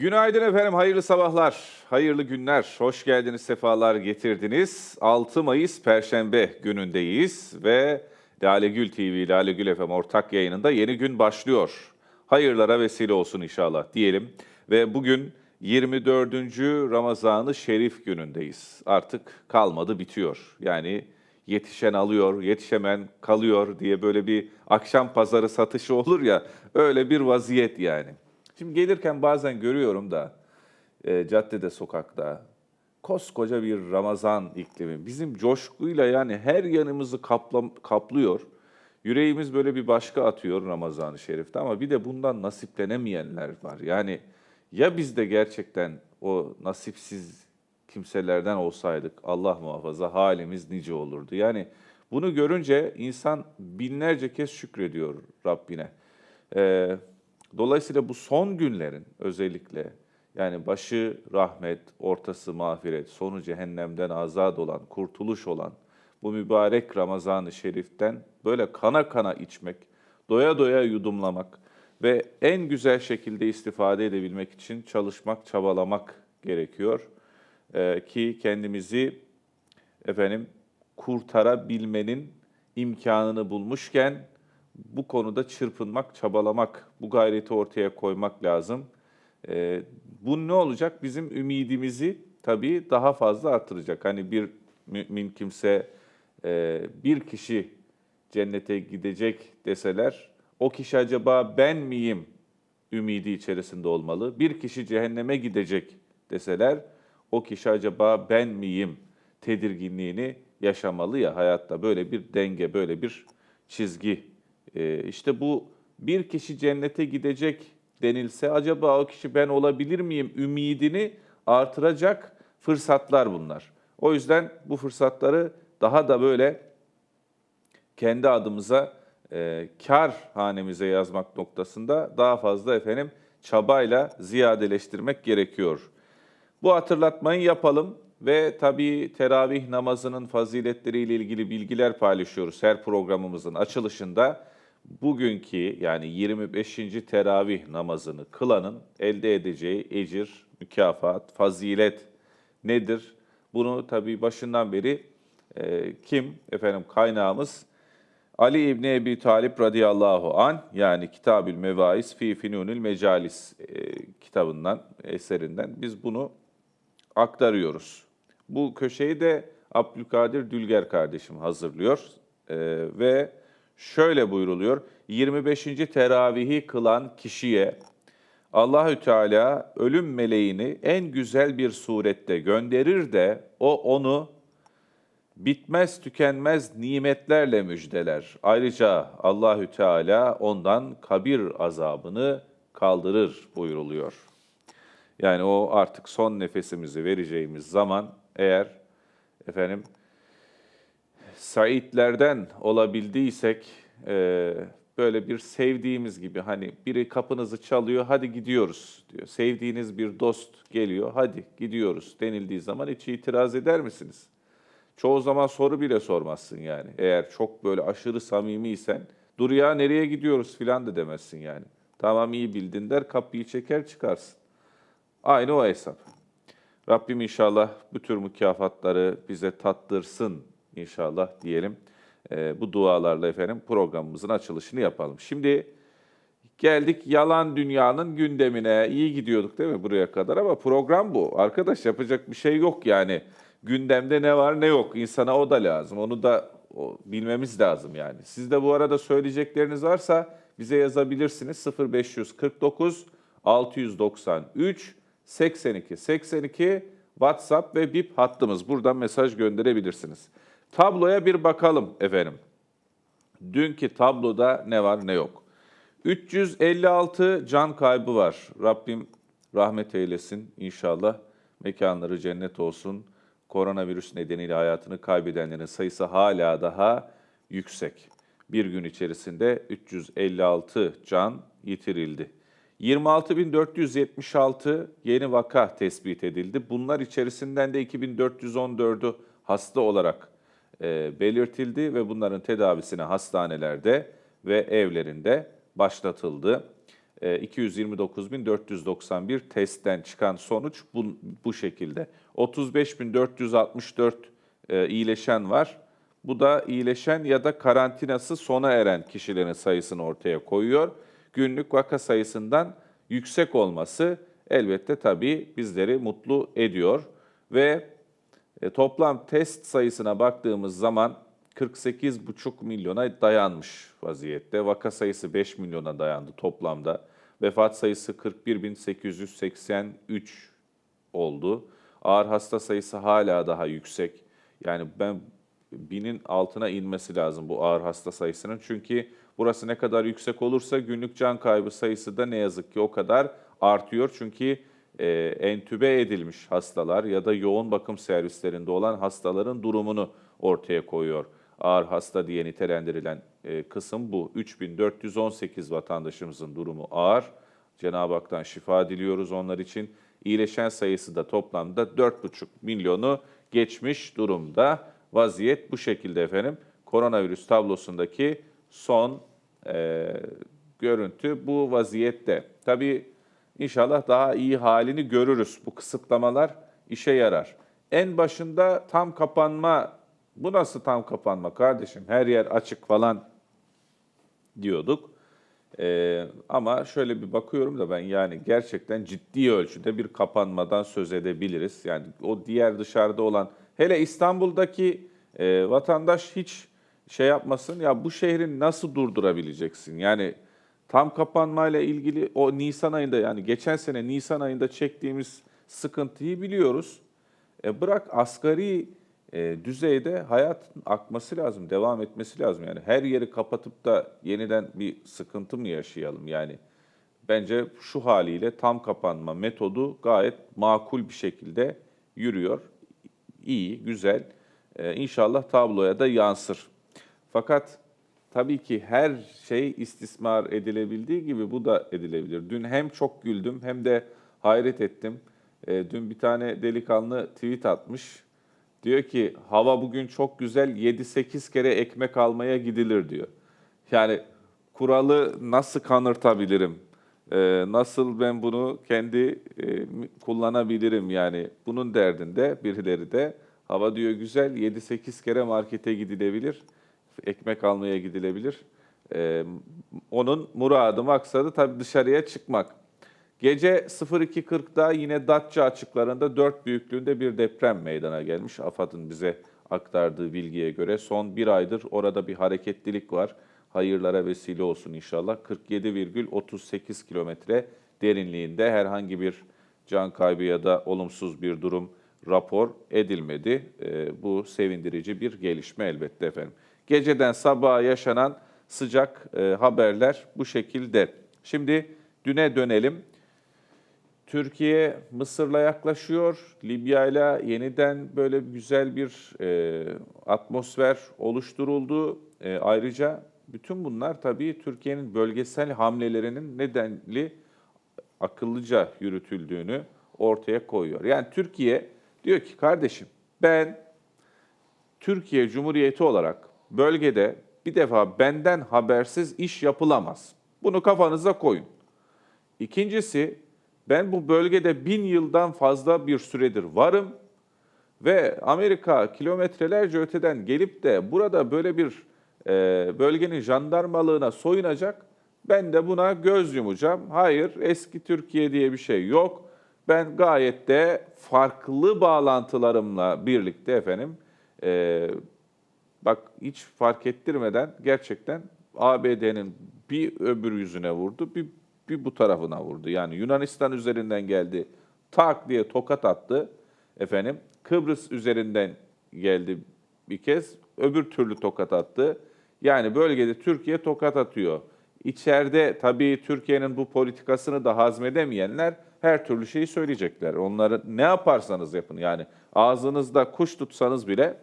Günaydın efendim, hayırlı sabahlar, hayırlı günler. Hoş geldiniz, sefalar getirdiniz. 6 Mayıs Perşembe günündeyiz ve Lale Gül TV, Lale Gül FM ortak yayınında yeni gün başlıyor. Hayırlara vesile olsun inşallah diyelim. Ve bugün 24. Ramazan-ı Şerif günündeyiz. Artık kalmadı, bitiyor. Yani yetişen alıyor, yetişemen kalıyor diye böyle bir akşam pazarı satışı olur ya, öyle bir vaziyet yani. Şimdi gelirken bazen görüyorum da e, caddede, sokakta koskoca bir Ramazan iklimi. Bizim coşkuyla yani her yanımızı kaplam, kaplıyor. Yüreğimiz böyle bir başka atıyor Ramazan-ı Şerif'te ama bir de bundan nasiplenemeyenler var. Yani ya biz de gerçekten o nasipsiz kimselerden olsaydık Allah muhafaza halimiz nice olurdu. Yani bunu görünce insan binlerce kez şükrediyor Rabbine. Ee, dolayısıyla bu son günlerin özellikle yani başı rahmet, ortası mağfiret, sonu cehennemden azat olan, kurtuluş olan bu mübarek Ramazan-ı Şerif'ten böyle kana kana içmek, doya doya yudumlamak ve en güzel şekilde istifade edebilmek için çalışmak, çabalamak gerekiyor. Ee, ki kendimizi efendim kurtarabilmenin imkanını bulmuşken bu konuda çırpınmak, çabalamak, bu gayreti ortaya koymak lazım. Ee, bu ne olacak? Bizim ümidimizi tabii daha fazla artıracak. Hani bir mümin kimse e, bir kişi cennete gidecek deseler, o kişi acaba ben miyim ümidi içerisinde olmalı. Bir kişi cehenneme gidecek deseler, o kişi acaba ben miyim tedirginliğini yaşamalı ya hayatta. Böyle bir denge, böyle bir çizgi. Ee, işte bu bir kişi cennete gidecek denilse acaba o kişi ben olabilir miyim ümidini artıracak fırsatlar bunlar. O yüzden bu fırsatları daha da böyle kendi adımıza e, kar hanemize yazmak noktasında daha fazla efendim çabayla ziyadeleştirmek gerekiyor. Bu hatırlatmayı yapalım ve tabii teravih namazının faziletleriyle ilgili bilgiler paylaşıyoruz her programımızın açılışında. Bugünkü yani 25. teravih namazını kılanın elde edeceği ecir, mükafat, fazilet nedir? Bunu tabii başından beri e, kim? Efendim kaynağımız Ali İbni Ebi Talip radıyallahu an yani Kitabül Mevaiz fi Finunil Mecalis e, kitabından, eserinden biz bunu aktarıyoruz. Bu köşeyi de Abdülkadir Dülger kardeşim hazırlıyor E, ve şöyle buyruluyor. 25. teravihi kılan kişiye Allahü Teala ölüm meleğini en güzel bir surette gönderir de o onu bitmez tükenmez nimetlerle müjdeler. Ayrıca Allahü Teala ondan kabir azabını kaldırır buyruluyor. Yani o artık son nefesimizi vereceğimiz zaman eğer efendim saitlerden olabildiysek e, böyle bir sevdiğimiz gibi hani biri kapınızı çalıyor hadi gidiyoruz diyor. Sevdiğiniz bir dost geliyor hadi gidiyoruz denildiği zaman hiç itiraz eder misiniz? Çoğu zaman soru bile sormazsın yani. Eğer çok böyle aşırı samimiysen dur ya nereye gidiyoruz filan da demezsin yani. Tamam iyi bildin der kapıyı çeker çıkarsın. Aynı o hesap. Rabbim inşallah bu tür mükafatları bize tattırsın inşallah diyelim. Ee, bu dualarla efendim programımızın açılışını yapalım. Şimdi geldik yalan dünyanın gündemine. İyi gidiyorduk değil mi buraya kadar ama program bu. Arkadaş yapacak bir şey yok yani. Gündemde ne var ne yok. İnsana o da lazım. Onu da o, bilmemiz lazım yani. Siz de bu arada söyleyecekleriniz varsa bize yazabilirsiniz. 0549 693 82 82 WhatsApp ve BIP hattımız. Buradan mesaj gönderebilirsiniz. Tabloya bir bakalım efendim. Dünkü tabloda ne var ne yok. 356 can kaybı var. Rabbim rahmet eylesin inşallah. Mekanları cennet olsun. Koronavirüs nedeniyle hayatını kaybedenlerin sayısı hala daha yüksek. Bir gün içerisinde 356 can yitirildi. 26.476 yeni vaka tespit edildi. Bunlar içerisinden de 2414'ü hasta olarak belirtildi ve bunların tedavisine hastanelerde ve evlerinde başlatıldı. e, 229.491 testten çıkan sonuç bu, bu şekilde. 35.464 e, iyileşen var. Bu da iyileşen ya da karantinası sona eren kişilerin sayısını ortaya koyuyor. Günlük vaka sayısından yüksek olması elbette tabii bizleri mutlu ediyor ve e, toplam test sayısına baktığımız zaman 48,5 milyona dayanmış vaziyette. Vaka sayısı 5 milyona dayandı toplamda. Vefat sayısı 41.883 oldu. Ağır hasta sayısı hala daha yüksek. Yani ben binin altına inmesi lazım bu ağır hasta sayısının. Çünkü burası ne kadar yüksek olursa günlük can kaybı sayısı da ne yazık ki o kadar artıyor. Çünkü e, entübe edilmiş hastalar ya da yoğun bakım servislerinde olan hastaların durumunu ortaya koyuyor. Ağır hasta diye nitelendirilen e, kısım bu. 3418 vatandaşımızın durumu ağır. Cenab-ı Hak'tan şifa diliyoruz onlar için. İyileşen sayısı da toplamda 4,5 milyonu geçmiş durumda. Vaziyet bu şekilde efendim. Koronavirüs tablosundaki son e, görüntü bu vaziyette. Tabii inşallah daha iyi halini görürüz. Bu kısıtlamalar işe yarar. En başında tam kapanma, bu nasıl tam kapanma kardeşim? Her yer açık falan diyorduk. Ee, ama şöyle bir bakıyorum da ben yani gerçekten ciddi ölçüde bir kapanmadan söz edebiliriz. Yani o diğer dışarıda olan hele İstanbul'daki e, vatandaş hiç şey yapmasın ya bu şehri nasıl durdurabileceksin? Yani tam kapanmayla ilgili o Nisan ayında yani geçen sene Nisan ayında çektiğimiz sıkıntıyı biliyoruz. E bırak asgari e, düzeyde hayatın akması lazım, devam etmesi lazım. Yani her yeri kapatıp da yeniden bir sıkıntı mı yaşayalım? Yani bence şu haliyle tam kapanma metodu gayet makul bir şekilde yürüyor. İyi, güzel. E, inşallah tabloya da yansır. Fakat tabii ki her şey istismar edilebildiği gibi bu da edilebilir. Dün hem çok güldüm hem de hayret ettim. E, dün bir tane delikanlı tweet atmış. Diyor ki hava bugün çok güzel 7-8 kere ekmek almaya gidilir diyor. Yani kuralı nasıl kanırtabilirim? Ee, nasıl ben bunu kendi e, kullanabilirim yani bunun derdinde birileri de hava diyor güzel 7-8 kere markete gidilebilir, ekmek almaya gidilebilir. Ee, onun muradı maksadı tabii dışarıya çıkmak. Gece 02.40'da yine Datça açıklarında 4 büyüklüğünde bir deprem meydana gelmiş. AFAD'ın bize aktardığı bilgiye göre son bir aydır orada bir hareketlilik var. Hayırlara vesile olsun inşallah. 47,38 kilometre derinliğinde herhangi bir can kaybı ya da olumsuz bir durum rapor edilmedi. E, bu sevindirici bir gelişme elbette efendim. Geceden sabaha yaşanan sıcak e, haberler bu şekilde. Şimdi düne dönelim. Türkiye Mısır'la yaklaşıyor. Libya ile yeniden böyle güzel bir e, atmosfer oluşturuldu. E, ayrıca bütün bunlar tabii Türkiye'nin bölgesel hamlelerinin nedenli akıllıca yürütüldüğünü ortaya koyuyor. Yani Türkiye diyor ki kardeşim ben Türkiye Cumhuriyeti olarak bölgede bir defa benden habersiz iş yapılamaz. Bunu kafanıza koyun. İkincisi ben bu bölgede bin yıldan fazla bir süredir varım ve Amerika kilometrelerce öteden gelip de burada böyle bir e, bölgenin jandarmalığına soyunacak. Ben de buna göz yumacağım. Hayır, eski Türkiye diye bir şey yok. Ben gayet de farklı bağlantılarımla birlikte efendim, e, bak hiç fark ettirmeden gerçekten ABD'nin bir öbür yüzüne vurdu, bir bir bu tarafına vurdu. Yani Yunanistan üzerinden geldi, tak diye tokat attı. Efendim Kıbrıs üzerinden geldi bir kez, öbür türlü tokat attı. Yani bölgede Türkiye tokat atıyor. İçeride tabii Türkiye'nin bu politikasını da hazmedemeyenler her türlü şeyi söyleyecekler. Onları ne yaparsanız yapın yani ağzınızda kuş tutsanız bile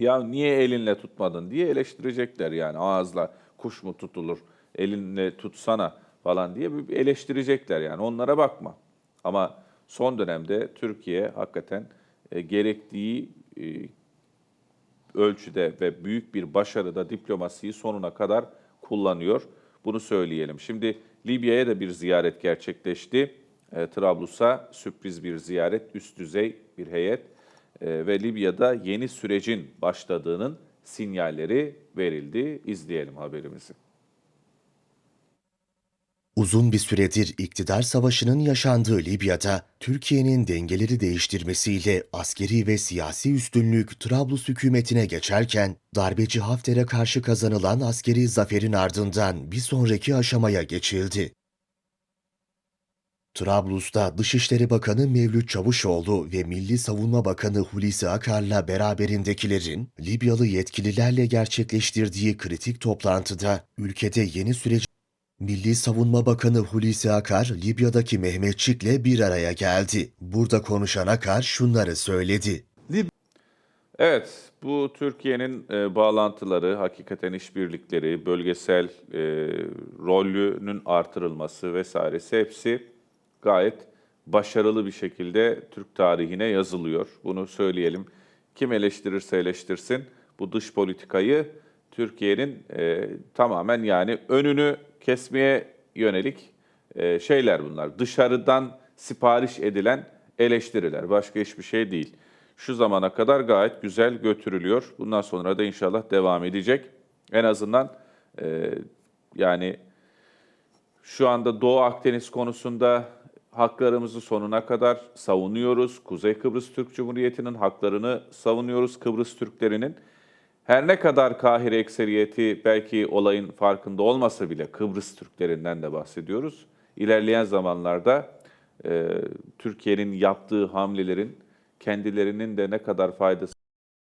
ya niye elinle tutmadın diye eleştirecekler yani ağızla kuş mu tutulur elinle tutsana falan diye eleştirecekler yani onlara bakma. Ama son dönemde Türkiye hakikaten e, gerektiği e, ölçüde ve büyük bir başarıda diplomasiyi sonuna kadar kullanıyor. Bunu söyleyelim. Şimdi Libya'ya da bir ziyaret gerçekleşti. E, Trablus'a sürpriz bir ziyaret, üst düzey bir heyet ve Libya'da yeni sürecin başladığının sinyalleri verildi. İzleyelim haberimizi. Uzun bir süredir iktidar savaşının yaşandığı Libya'da Türkiye'nin dengeleri değiştirmesiyle askeri ve siyasi üstünlük Trablus hükümetine geçerken darbeci Hafter'e karşı kazanılan askeri zaferin ardından bir sonraki aşamaya geçildi. Trablus'ta Dışişleri Bakanı Mevlüt Çavuşoğlu ve Milli Savunma Bakanı Hulusi Akar'la beraberindekilerin Libyalı yetkililerle gerçekleştirdiği kritik toplantıda ülkede yeni süreç Milli Savunma Bakanı Hulusi Akar, Libya'daki Mehmetçik'le bir araya geldi. Burada konuşan Akar şunları söyledi. Evet, bu Türkiye'nin e, bağlantıları, hakikaten işbirlikleri, bölgesel e, rolünün artırılması vesairesi hepsi gayet başarılı bir şekilde Türk tarihine yazılıyor. Bunu söyleyelim. Kim eleştirirse eleştirsin bu dış politikayı Türkiye'nin e, tamamen yani önünü kesmeye yönelik e, şeyler bunlar. Dışarıdan sipariş edilen eleştiriler. Başka hiçbir şey değil. Şu zamana kadar gayet güzel götürülüyor. Bundan sonra da inşallah devam edecek. En azından e, yani şu anda Doğu Akdeniz konusunda haklarımızı sonuna kadar savunuyoruz. Kuzey Kıbrıs Türk Cumhuriyeti'nin haklarını savunuyoruz Kıbrıs Türklerinin. Her ne kadar Kahire ekseriyeti belki olayın farkında olmasa bile Kıbrıs Türklerinden de bahsediyoruz. İlerleyen zamanlarda e, Türkiye'nin yaptığı hamlelerin kendilerinin de ne kadar faydası